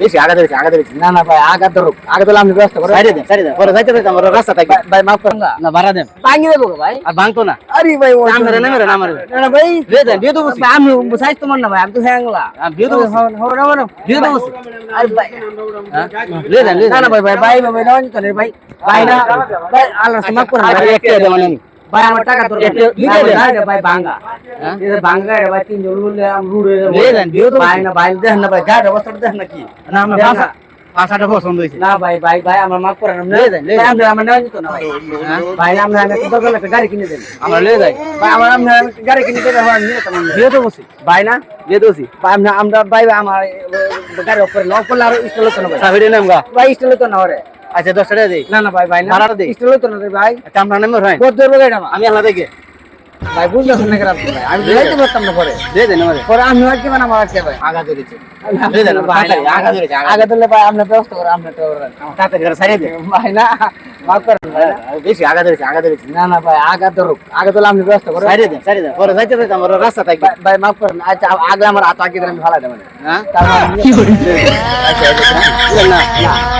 বেশি আগা ধরেছি আগা ধরেছি না না ভাই আগা ধরুক আগে ধরলে আপনি ব্যস্ত করে সাইডে দেন সাইডে দেন পরে যাইতে যাইতে আমার রাস্তা থাকবে ভাই মাফ করেন না ভাড়া দেন ভাঙি দেবো ভাই আর ভাঙতো না আরে ভাই ও আমরে না মেরে না না ভাই দিয়ে দেন দিয়ে দেবো আমি বুঝাই তোমার না ভাই আমি তো হ্যাংলা আমি দিয়ে দেবো হবে না মানে দিয়ে দেবো আরে ভাই দিয়ে দেন না না ভাই ভাই ভাই ভাই ভাই নয় করে ভাই ভাই না ভাই আল্লাহ মাফ করেন আচ্ছা, ভাই একটা দেন আমি ভাই আমার টাকা একটা ভাই ভাঙ্গা? এটা ভাঙ্গা রে ভাই তিন জন বললে আমি রুড়ে দিয়ে দেন, দিয়ে দেবো। ভাই না ভাই দেখ না ভাই গাড়ি অবস্থা দেখ না কি না আমার ভাষা ভাষাটা পছন্দ হয়েছে। না ভাই ভাই ভাই আমার মাফ করেন আপনি দিয়ে দেন, দিয়ে আমরা আমার নেওয়া যেত না ভাই? ভাই আমরা আমি একটা দরকার একটা গাড়ি কিনে দেন আমার লিয়ে যায় ভাই আমার আমরা গাড়ি কিনে দেন আমার নিয়ে আমরা। দিয়ে দেবো ভাই না? দিয়ে দেবো ভাই আমরা আমরা ভাই ভাই আমার এ, গাড়ি অফ করে লক করলে আর স্টল হতো না ভাই। সাবিরে নাম ভাই স্টল হতো না আচ্ছা দশ টাকা দিই। না না ভাই ভাই না। ভাড়াটা দিই। স্টল হতো না রে ভাই। আচ্ছা আমরা নাম্বার হয় কত দেবো গাড়ি আমি আলাদা দেখে। ভাই বুঝতেছেন না কেন ভাই। আমি যাইতে পারতাম না পরে। দিয়ে দেন আমাদের পরে আমি আর কি মানে আমার আছে ভাই। আগা ধরেছে দিয়ে দেন ভাই না, আগা ধরেছে আগা দিলে ভাই আপনার ব্যবস্থা করে আপনার করেন। তাড়াতাড়ি করে সারিয়ে দেন ভাই না মাফ করেন ভাই বেশি আগা ধরেছে আগা ধরেছে না না ভাই আগে ধরুক। আগে দিলে আপনি ব্যবস্থা করে সারিয়ে দেন সারিয়ে দেন পরে যাইতে যাইতে আমার রাস্তা থাকবে। ভাই- মাফ করেন। আচ্ছা আগে আমার হাত আগে দিলে আমি ভালো দেবেন হ্যাঁ? তার মানে আচ্ছা আচ্ছা। না না।